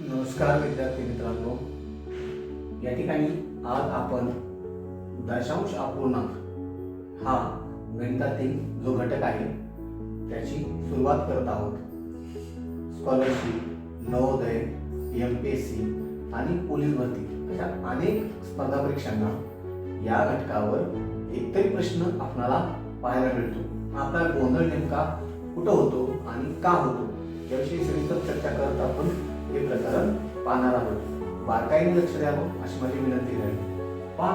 नमस्कार विद्यार्थी मित्रांनो. या ठिकाणी आज आपण दशांश अपूर्णांक हा गणितातील जो घटक आहे त्याची सुरुवात करत आहोत. Scholarship Navodaya M P S C आणि पोलीस भरती अशा अनेक स्पर्धा परीक्षांना या घटकावर एकतरी प्रश्न आपणाला पाहायला मिळतो. आपला गोंधळ नेमका कुठं होतो आणि का होतो? याविषयी सविस्तर चर्चा करत आपण हे प्रकरण पाहणार आहोत बारकाईने लक्ष द्यावं अशी माझी विनंती राहील. पहा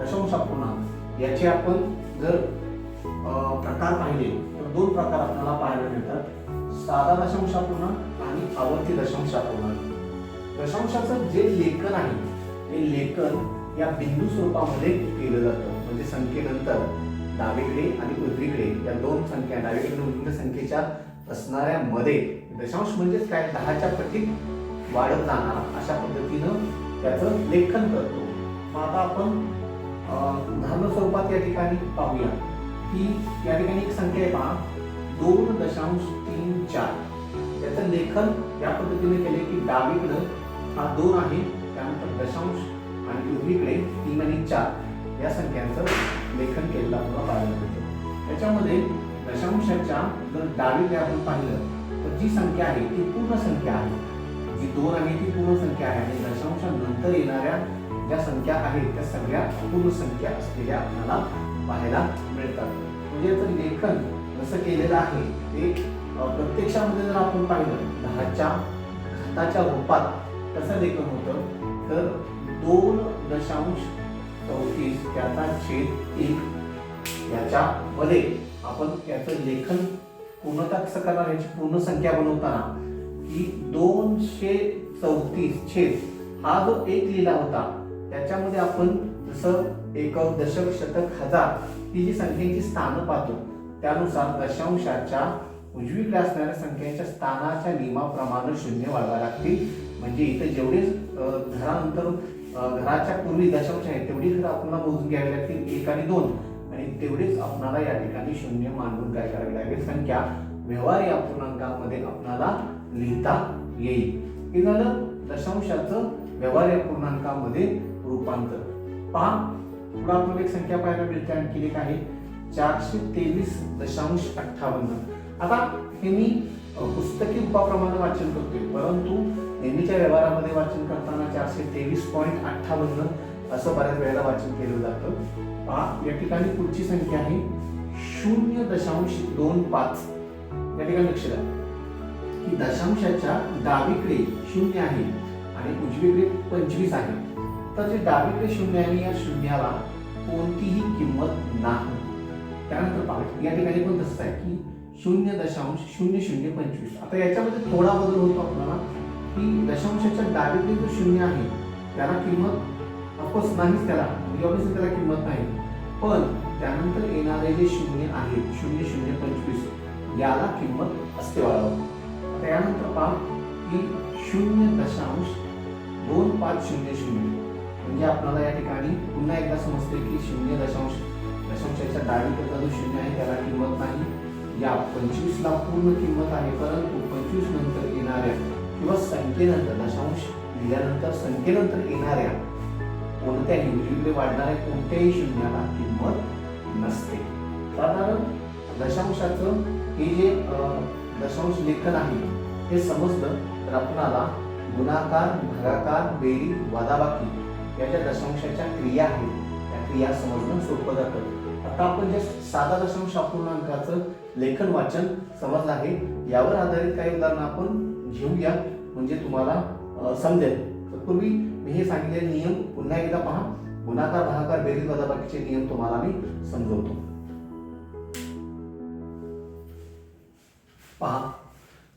दशांश अपूर्णांक याचे आपण जर प्रकार पाहिले तर दोन प्रकार आपल्याला पाहायला मिळतात. साधा दशांश आणि आवर्ती दशांश दशांशाचं जे लेखन आहे ते लेखन या बिंदू स्वरूपामध्ये केलं जातं. म्हणजे संख्येनंतर डावीकडे आणि उजवीकडे या दोन संख्या डावीकडे उजवीकडे संख्येच्या असणाऱ्या मध्ये दशांश म्हणजेच काय? दहाच्या पटीत वाढत जाणार अशा पद्धतीनं त्याचं लेखन करतो. मग आता आपण उदाहरण स्वरूपात या ठिकाणी पाहूया. की या ठिकाणी एक संख्या आहे पहा. दोन दशांश तीन चार. त्याचं लेखन या पद्धतीने केले की डावीकडं हा दोन आहे. त्यानंतर दशांश आणि उजवीकडे तीन आणि चार. या संख्यांचं लेखन केलेलं आपल्याला पाहायला मिळतं. त्याच्यामध्ये दशांशाच्या जर डावीकडे आपण पाहिलं तर जी संख्या आहे ती पूर्ण संख्या आहे. जी दोन आहे ती पूर्ण संख्या आहे. आणि दशांशानंतर येणाऱ्या ज्या संख्या आहेत त्या सगळ्या पूर्ण संख्या असलेल्या आपल्याला पाहायला मिळतात. म्हणजे जर लेखन जसं केलेलं आहे ते प्रत्यक्षामध्ये जर आपण पाहिलं दहाच्या हाताच्या रूपात कसं लेखन होतं तर दोन दशांश चौतीस त्याचा छेद एक याच्यामध्ये आपण त्याचं लेखन पूर्णतः कसं करणार याची पूर्ण संख्या बनवताना की दोनशे चौतीस छेद हा जो एक लिहिला होता त्याच्यामध्ये आपण जसं एक दशक शतक हजार ही जी संख्येची स्थानं पाहतो त्यानुसार दशांशाच्या उजवीकडे असणाऱ्या संख्येच्या स्थानाच्या नियमाप्रमाणे शून्य वाढवा लागतील. म्हणजे इथे जेवढे घरानंतर घराच्या पूर्वी दशांश आहेत तेवढी घरं आपल्याला मोजून घ्यावी लागतील एक आणि दोन. आणि तेवढेच आपणाला या ठिकाणी शून्य मानून काय करावी लागेल? संख्या व्यवहार या पूर्णांकामध्ये आपणाला लिहिता येईल. हे झालं दशांशाचं व्यवहार या पूर्णांकामध्ये रूपांतर. पहा पुढे आपण एक संख्या पाहायला मिळते. आणखी एक आहे. चारशे तेवीस दशांश अठ्ठावन्न. आता हे मी पुस्तकी रूपाप्रमाणे वाचन करतोय. परंतु नेहमीच्या व्यवहारामध्ये वाचन करताना चारशे तेवीस पॉईंट अठ्ठावन्न असं बऱ्याच वेळेला वाचन केलं जातं. पहा या ठिकाणी पुढची संख्या आहे शून्य दशांश दोन पाच. या ठिकाणी लक्ष द्या. की दशांशाच्या डावीकडे शून्य आहे आणि उजवीकडे पंचवीस आहे. तर जे डावीकडे शून्य आहे या शून्याला कोणतीही किंमत नाही. त्यानंतर पहा या ठिकाणी पण तसंच आहे की शून्य दशांश शून्य शून्य पंचवीस. आता याच्यामध्ये थोडा बदल होतो आपल्याला. की दशांशाच्या डावीकडे जो शून्य आहे त्याला किंमत ऑफकोर्स नाहीच त्याला ऑब्विसली त्याला किंमत नाही. पण त्यानंतर येणारे जे शून्य आहे शून्य शून्य पंचवीस याला किंमत असते बाळावर त्यानंतर पहा की शून्य दशांश दोन पाच शून्य शून्य. म्हणजे आपल्याला या ठिकाणी पुन्हा एकदा समजते की शून्य दशांश दशांशाच्या डावीकडचा जो शून्य आहे त्याला किंमत नाही. या पंचवीसला पूर्ण किंमत आहे परंतु पंचवीस नंतर येणाऱ्या किंवा संख्येनंतर दशांश लिहिल्यानंतर संख्येनंतर येणाऱ्या कोणत्याही उजवीकडे वाढणाऱ्या कोणत्याही शून्याला किंमत नसते. साधारण दशांशाचं हे जे दशांश लेखन आहे हे समजलं तर आपणाला गुणाकार भागाकार बेरी वादाबाकी या ज्या दशांशाच्या क्रिया आहेत. त्या क्रिया समजणं सोपं जातं. आता आपण जे साधा दशांश अपूर्णांकाचं लेखन वाचन समजलं आहे यावर आधारित काही उदाहरणं आपण घेऊया. म्हणजे तुम्हाला समजेल. समजेल तत्पूर्वी मी हे सांगितलेले नियम पुन्हा एकदा पहा. गुणाकार भागाकार बेरीज वजाबाकीचे नियम तुम्हाला मी समजवतो. पहा.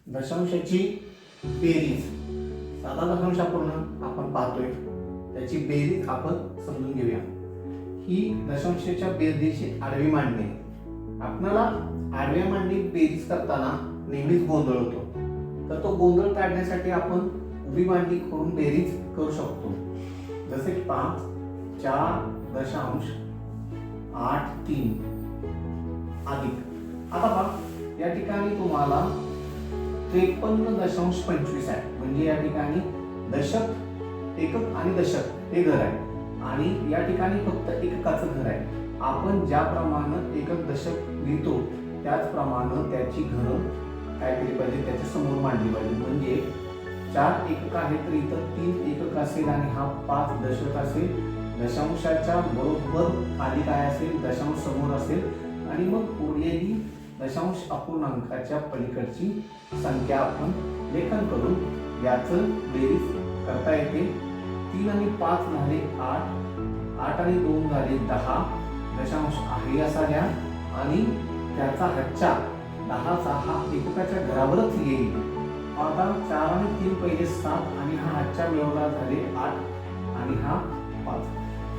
दशांशाची बेरीज. साधा दशांश पूर्ण आपण पाहतोय. त्याची बेरीज आपण समजून घेऊया. ही दशांशाच्या बेरजेची आडवी मांडणी. आपणाला आडव्या मांडणी बेरीज करताना नेहमीच गोंधळ होतो. तर तो गोंधळ काढण्यासाठी आपण उभी मांडणी करून बेरीज करू शकतो. जसे की चार दशांश आठ तीन अधिक. आता पहा या ठिकाणी तुम्हाला त्रेपन्न दशांश पंचवीस आहे. म्हणजे या ठिकाणी दशक एकक आणि दशक हे घर आहे. आणि या ठिकाणी फक्त एककाचं घर आहे. आपण ज्याप्रमाणे एकक दशक लिहितो त्याचप्रमाणे त्याची घरं काय केली पाहिजे त्याच्यासमोर मांडली पाहिजे. म्हणजे चार एकक आहेत तर इथं तीन एकक असेल आणि हा पाच दशक असेल. दशांशाच्या बरोबर खाली काय असेल? दशांश समोर असेल. आणि मग पुढेही दशांश अपूर्णांकाच्या पलीकडची संख्या आपण लेखन करून याचं बेरीज करता येते. तीन आणि पाच झाले आठ आठ आणि दोन झाले दहा. दशांश आहे असा घ्या आणि त्याचा हच्चा दहाचा हा एककाच्या घरावरच येईल. आता चार आणि तीन पहिले सात आणि हा आजच्या मिळवला झाले आठ आणि हा पाच.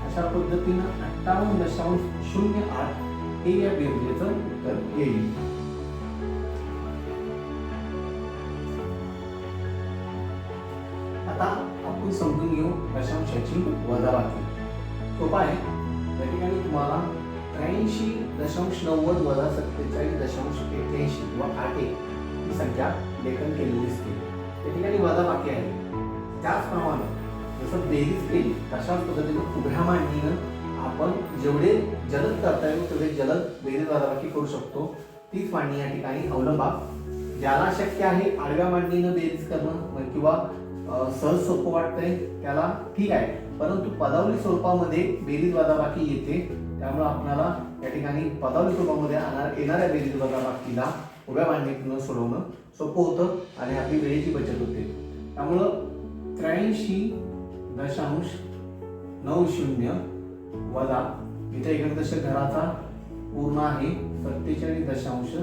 अशा पद्धतीनं अठ्ठावन्न दशांश शून्य आठ हे या बेरजेचं उत्तर येईल. आता आपण समजून घेऊ दशांशाची वजाबाकी. सोपा आहे. त्या ठिकाणी तुम्हाला त्र्याऐंशी दशांश नव्वद वजा सत्तेचाळीस दशांश एक्क्याऐंशी किंवा आठ एक. ही संख्या लेखन केलेली दिसते त्या ठिकाणी वजाबाकी आहे. त्याचप्रमाणे जसं बेरीज केली तशाच पद्धतीनं उभ्या मांडणीनं आपण जेवढे जलद करता येईल तेवढे जलद बेरीज वजाबाकी करू शकतो. तीच मांडणी या ठिकाणी अवलंबा. ज्याला शक्य आहे आडव्या मांडणीनं बेरीज करणं किंवा सहज सोपं वाटतंय त्याला ठीक आहे. परंतु पदावली स्वरूपामध्ये बेरीज वजाबाकी येते. त्यामुळे आपल्याला या ठिकाणी पदावली स्वरूपामध्ये आणणार येणाऱ्या बेरीज वजाबाकीला उभ्या मांडणीतून सोडवणं सोपं होतं आणि आपली वेळेची बचत होते. त्यामुळं त्र्याऐंशी दशांश नऊ शून्य वजा इथे एकदश घराचा पूर्ण आहे सत्तेचाळीस दशांश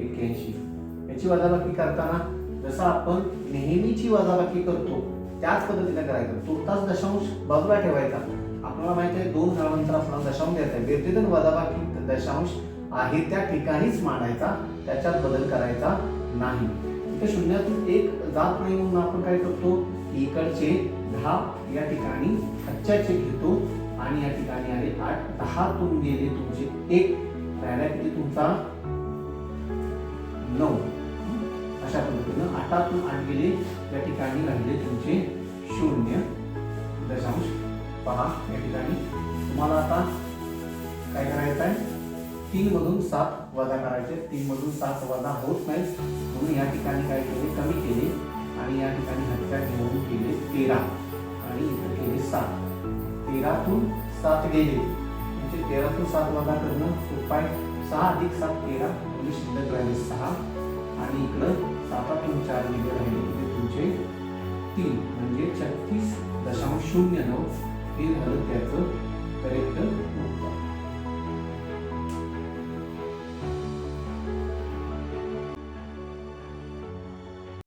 एक्क्याऐंशी. याची वजाबाकी करताना जसं आपण नेहमीची वजाबाकी करतो त्याच पद्धतीने करायचं. तुर्तास दशांश बाजूला ठेवायचा. आपल्याला माहिती आहे दोन घरानंतर आपल्याला दशांश द्यायचा आहे व्यतिरिक्त वजाबाकी दशांश आहे त्या ठिकाणीच मांडायचा त्याच्यात बदल करायचा नाही. तिथे शून्यातून एक जात नाही म्हणून आपण काय करतो? इकडचे दहा या ठिकाणी हच्च्याचे घेतो आणि या ठिकाणी आले आठ. दहातून गेले तुमचे एक. राहिला किती तुमचा? नऊ. अशा पद्धतीनं आठातून आठ गेले या ठिकाणी राहिले तुमचे शून्य दशांश. पहा या ठिकाणी. तुम्हाला आता काय करायचं आहे? तीन मधून सात वजा करायचे. तीन मधून सात वजा होत नाही म्हणून या ठिकाणी काय केले? कमी केले. आणि या ठिकाणी हत्या घेऊन केले तेरा. आणि इथं केले सात. तेरातून सात गेले. म्हणजे तेरातून सात वजा करणं सोपं सहा अधिक सात तेरा. म्हणजे शिल्लक राहिले सहा. आणि इकडं सातातून चार गेले राहिले म्हणजे तुमचे तीन. म्हणजे छत्तीस दशांश शून्य नऊ. हे झालं त्याचं करेक्ट उत्तर